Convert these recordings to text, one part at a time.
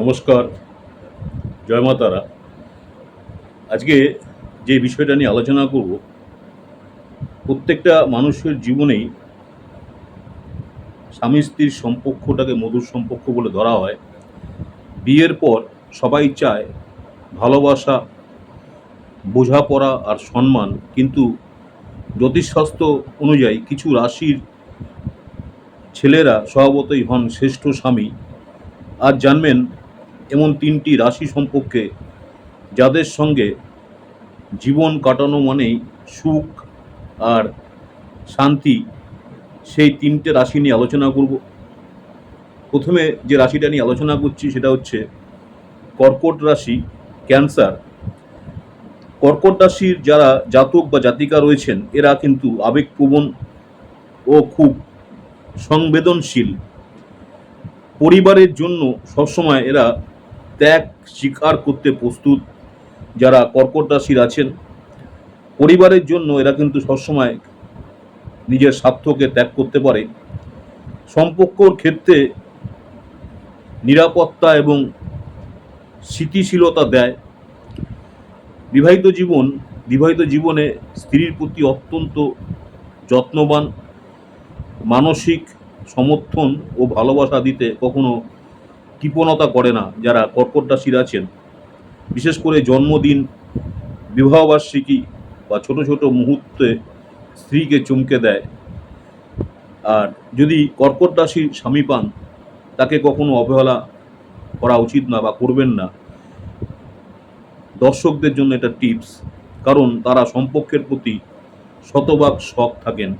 নমস্কার, জয় মা তারা। আজকে যে বিষয়টা নিয়ে আলোচনা করব, প্রত্যেকটা মানুষের জীবনেই স্বামী স্ত্রীর সম্পর্কটাকে মধুর সম্পর্ক বলে ধরা হয়। বিয়ের পর সবাই চায় ভালোবাসা, বোঝাপড়া আর সম্মান, কিন্তু জ্যোতিষশাস্ত্র অনুযায়ী কিছু রাশির ছেলেরা স্বভাবতই হন শ্রেষ্ঠ স্বামী। আজ জানবেন এমন তিনটি রাশি সম্পর্কে, যাদের সঙ্গে জীবন কাটানো মানেই সুখ আর শান্তি, সেই তিনটে রাশি নিয়ে আলোচনা করব। প্রথমে যে রাশিটা নিয়ে আলোচনা করছি সেটা হচ্ছে কর্কট রাশি, ক্যান্সার। কর্কট রাশির যারা জাতক বা জাতিকা রয়েছেন, এরা কিন্তু আবেগপ্রবণ ও খুব সংবেদনশীল। পরিবারের জন্য সবসময় এরা ত্যাগ স্বীকার করতে প্রস্তুত যারা কর্কট আছেন। পরিবারের জন্য এরা কিন্তু সবসময় নিজের স্বার্থকে ত্যাগ করতে পারে। সম্পর্কর ক্ষেত্রে নিরাপত্তা এবং স্থিতিশীলতা দেয়। বিবাহিত জীবন, বিবাহিত জীবনে স্ত্রীর প্রতি অত্যন্ত যত্নবান, মানসিক সমর্থন ও ভালোবাসা দিতে কখনো কৃপণতা করে না যারা কর্কট রাশির আছেন। বিশেষ করে জন্মদিন, বিবাহবার্ষিকী বা ছোট ছোট মুহূর্তে স্ত্রীকে চমকে দেয়। আর যদি কর্কট রাশির স্বামী পান, তাকে কখনো অবহেলা করা উচিত না বা করবেন না। দর্শকদের জন্য এটা টিপস, কারণ তারা সম্পর্কের প্রতি শতভাগ শখ থাকেন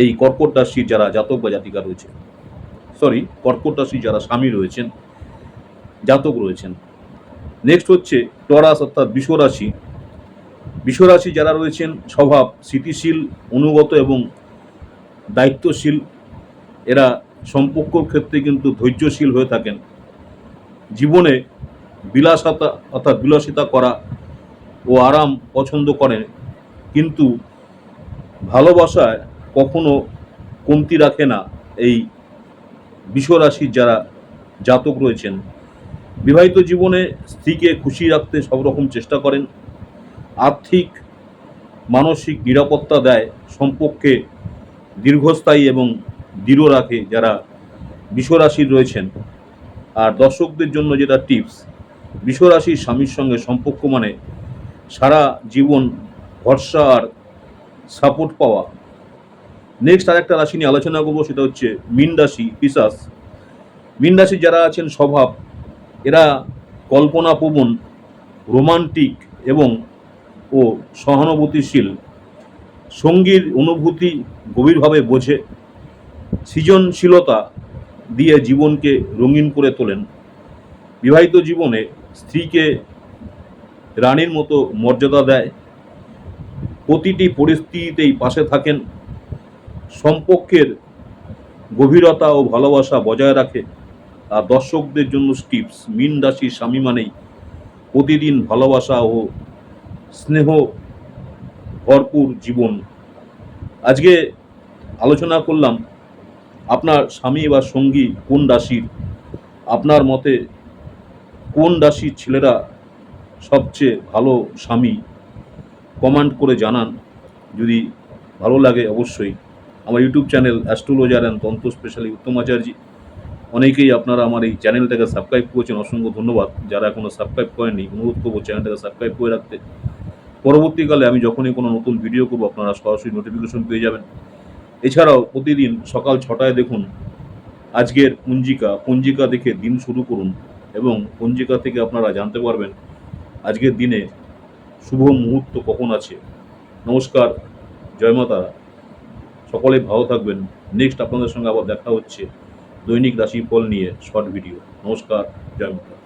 এই কর্কট রাশির যারা জাতক বা জাতিকা রয়েছে। সরি কর্কট রাশির যারা স্বামী রয়েছেন, জাতক রয়েছেন। নেক্সট হচ্ছে টরাস অর্থাৎ বিশ্বরাশি। বিশ্বরাশি যারা রয়েছেন, স্বভাব স্থিতিশীল, অনুগত এবং দায়িত্বশীল। এরা সম্পর্কর ক্ষেত্রে কিন্তু ধৈর্যশীল হয়ে থাকেন। জীবনে বিলাসতা অর্থাৎ বিলাসিতা করা ও আরাম পছন্দ করেন। কিন্তু ভালোবাসায় কখনো কমতি রাখে না এই বিশ্বরাশির যারা জাতক রয়েছেন, বিবাহিত জীবনে স্ত্রীকে খুশি রাখতে সব রকম চেষ্টা করেন। আর্থিক, মানসিক নিরাপত্তা দেয় সম্পর্কে দীর্ঘস্থায়ী এবং দৃঢ় রাখে যারা বিশ্বরাশির রয়েছেন। আর দর্শকদের জন্য যেটা টিপস, বিশ্বরাশির স্বামীর সঙ্গে সম্পর্ক মানে সারা জীবন ভরসা আর সাপোর্ট পাওয়া। নেক্সট আরেকটা রাশি নিয়ে আলোচনা করব, সেটা হচ্ছে মীন রাশি, পিসাস। মীন রাশি যারা আছেন স্বভাব, এরা কল্পনাপ্রবণ, রোমান্টিক এবং ও সহানুভূতিশীল। সঙ্গীর অনুভূতি গভীরভাবে বোঝে। সৃজনশীলতা দিয়ে জীবনকে রঙিন করে তোলেন। বিবাহিত জীবনে স্ত্রীকে রানীর মতো মর্যাদা দেয়। প্রতিটি পরিস্থিতিতেই পাশে থাকেন। সম্পর্কের গভীরতা ও ভালোবাসা বজায় রাখে আর দর্শকদের জন্য টিপস। মিন রাশির স্বামী মানেই প্রতিদিন ভালোবাসা ও স্নেহ, ভরপুর জীবন। আজকে আলোচনা করলাম, আপনার স্বামী বা সঙ্গী কোন রাশির? আপনার মতে কোন রাশির ছেলেরা সবচেয়ে ভালো স্বামী? কমেন্ট করে জানান। যদি ভালো লাগে অবশ্যই। আমার YouTube channel astrologer and Tantra specially Uttam Acharya. অনেকেই আপনারা আমার এই চ্যানেলটাকে সাবস্ক্রাইব করেছেন, অসংখ্য ধন্যবাদ। যারা এখনও সাবস্ক্রাইব করেননি, অনুরোধ করব চ্যানেলটাকে সাবস্ক্রাইব করে রাখতে। পরবর্তীকালে আমি যখনই কোনো নতুন ভিডিও করব, আপনারা সরাসরি নোটিফিকেশন পেয়ে যাবেন। এছাড়াও প্রতিদিন সকাল ছটায় দেখুন, আজকের পঞ্জিকা। পঞ্জিকা দেখে দিন শুরু করুন এবং পঞ্জিকা থেকে আপনারা জানতে পারবেন, আজকের দিনে শুভ মুহূর্ত কখন আছে। নমস্কার, জয় মাতা সকলে ভালো থাকবেন। নেক্সট আপনাদের সঙ্গে আবার দেখা হচ্ছে দৈনিক রাশিফল নিয়ে শর্ট ভিডিও নমস্কার, জয় মাতা।